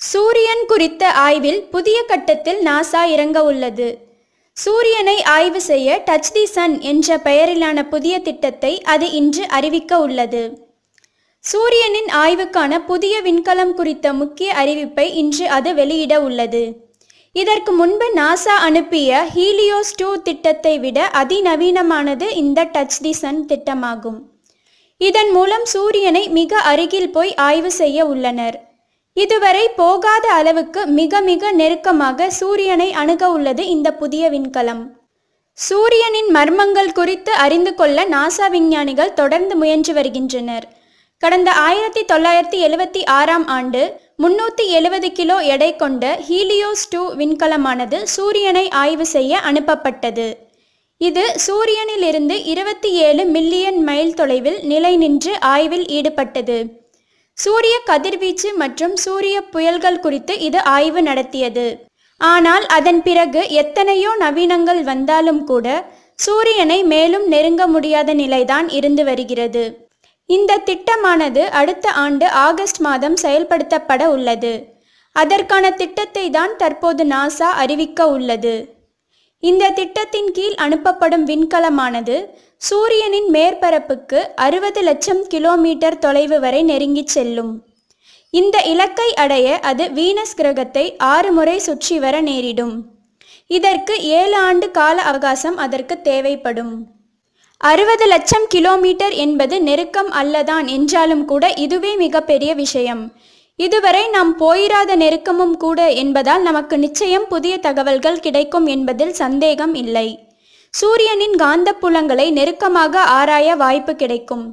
சூரியன் குறித்த ஆய்வில் புதிய கட்டத்தில் நாசா இறங்க உள்ளது. சூரியனை ஆய்வு செய்ய டச் தி சன் என்ற பெயரிலான புதிய திட்டத்தை அது இன்று அறிவிக்க உள்ளது. சூரியனின் ஆய்வுக்கான புதிய விண்கலம் குறித்த முக்கிய அறிவிப்பை இன்று அது வெளியிட உள்ளது. இதற்கு முன்பு நாசா அனுப்பிய ஹீலியோஸ் டூ திட்டத்தை விட அதிநவீனமானது இந்த டச் தி சன் திட்டமாகும். இதன் மூலம் சூரியனை மிக அருகில் போய் ஆய்வு செய்ய உள்ளனர். இதுவரை போகாத அளவுக்கு மிக மிக நெருக்கமாக சூரியனை அணுக உள்ளது இந்த புதிய விண்கலம். சூரியனின் மர்மங்கள் குறித்து அறிந்து கொள்ள நாசா விஞ்ஞானிகள் தொடர்ந்து முயன்று வருகின்றனர். கடந்த ஆயிரத்தி தொள்ளாயிரத்தி எழுவத்தி ஆறாம் ஆண்டு முன்னூற்றி எழுபது கிலோ எடை கொண்ட ஹீலியோஸ் டூ விண்கலமானது சூரியனை ஆய்வு செய்ய அனுப்பப்பட்டது. இது சூரியனிலிருந்து இருபத்தி ஏழு மில்லியன் மைல் தொலைவில் நிலை நின்று ஆய்வில் ஈடுபட்டது. சூரிய கதிர்வீச்சு மற்றும் சூரிய புயல்கள் குறித்து இது ஆய்வு நடத்தியது. ஆனால் அதன் பிறகு எத்தனையோ நவீனங்கள் வந்தாலும் கூட சூரியனை மேலும் நெருங்க முடியாத நிலைதான் இருந்து வருகிறது. இந்த திட்டமானது அடுத்த ஆண்டு ஆகஸ்ட் மாதம் செயல்படுத்தப்பட உள்ளது. அதற்கான திட்டத்தை தான் தற்போது நாசா அறிவிக்க உள்ளது. இந்த திட்டத்தின் கீழ் அனுப்பப்படும் விண்கலமானது சூரியனின் மேற்பரப்புக்கு அறுபது லட்சம் கிலோமீட்டர் தொலைவு வரை நெருங்கிச் செல்லும். இந்த இலக்கை அடைய அது வீனஸ் கிரகத்தை ஆறு முறை சுற்றி வர நேரிடும். இதற்கு ஏழு ஆண்டு கால அவகாசம் அதற்கு தேவைப்படும். அறுபது லட்சம் கிலோமீட்டர் என்பது நெருக்கம் அல்லதான் என்றாலும் கூட இதுவே மிகப்பெரிய விஷயம். இதுவரை நாம் போயிராத நெருக்கமும் கூட என்பதால் நமக்கு நிச்சயம் புதிய தகவல்கள் கிடைக்கும் என்பதில் சந்தேகம் இல்லை. சூரியனின் காந்தப்புலங்களை நெருக்கமாக ஆராய வாய்ப்பு கிடைக்கும்.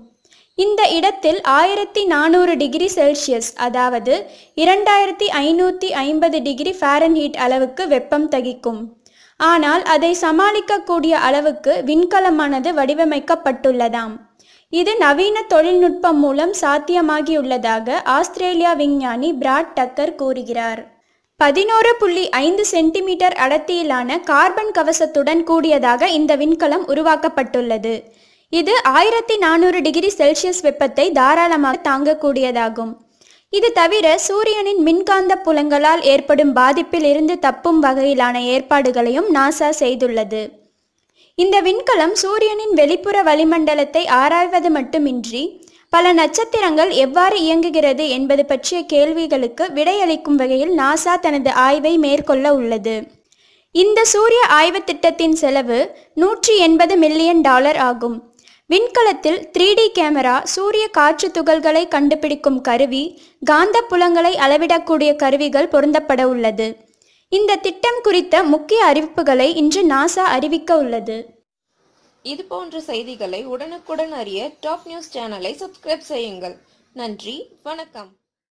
இந்த இடத்தில் ஆயிரத்தி நானூறு டிகிரி செல்சியஸ் அதாவது இரண்டாயிரத்தி ஐநூற்றி ஐம்பது டிகிரி ஃபாரன்ஹீட் அளவுக்கு வெப்பம் தகிக்கும். ஆனால் அதை சமாளிக்கக்கூடிய அளவுக்கு விண்கலமானது வடிவமைக்கப்பட்டுள்ளதாம். இது நவீன தொழில்நுட்பம் மூலம் சாத்தியமாகியுள்ளதாக ஆஸ்திரேலியா விஞ்ஞானி பிராட் டக்கர் கூறுகிறார். பதினோரு புள்ளி ஐந்து சென்டிமீட்டர் அடர்த்தியிலான கார்பன் கவசத்துடன் கூடியதாக இந்த விண்கலம் உருவாக்கப்பட்டுள்ளது. இது ஆயிரத்தி நானூறு டிகிரி செல்சியஸ் வெப்பத்தை தாராளமாக தாங்கக்கூடியதாகும். இது தவிர சூரியனின் மின்காந்த புலங்களால் ஏற்படும் பாதிப்பில் இருந்து தப்பும் வகையிலான ஏற்பாடுகளையும் நாசா செய்துள்ளது. இந்த விண்கலம் சூரியனின் வெளிப்புற வளிமண்டலத்தை ஆராய்வது மட்டுமின்றி பல நட்சத்திரங்கள் எவ்வாறு இயங்குகிறது என்பது பற்றிய கேள்விகளுக்கு விடையளிக்கும் வகையில் நாசா தனது ஆய்வை மேற்கொள்ள உள்ளது. இந்த சூரிய ஆய்வு திட்டத்தின் செலவு நூற்றி எண்பது மில்லியன் டாலர் ஆகும். விண்கலத்தில் த்ரீ டி கேமரா சூரிய காற்று துகள்களை கண்டுபிடிக்கும் கருவி காந்த புலங்களை அளவிடக்கூடிய கருவிகள் பொருந்தப்பட உள்ளது. இந்த திட்டம் குறித்த முக்கிய அறிவிப்புகளை இன்று நாசா அறிவிக்க உள்ளது. இது போன்ற செய்திகளை உடனுக்குடன் அறிய டாப் நியூஸ் சேனலை சப்ஸ்கிரைப் செய்யுங்கள். நன்றி வணக்கம்.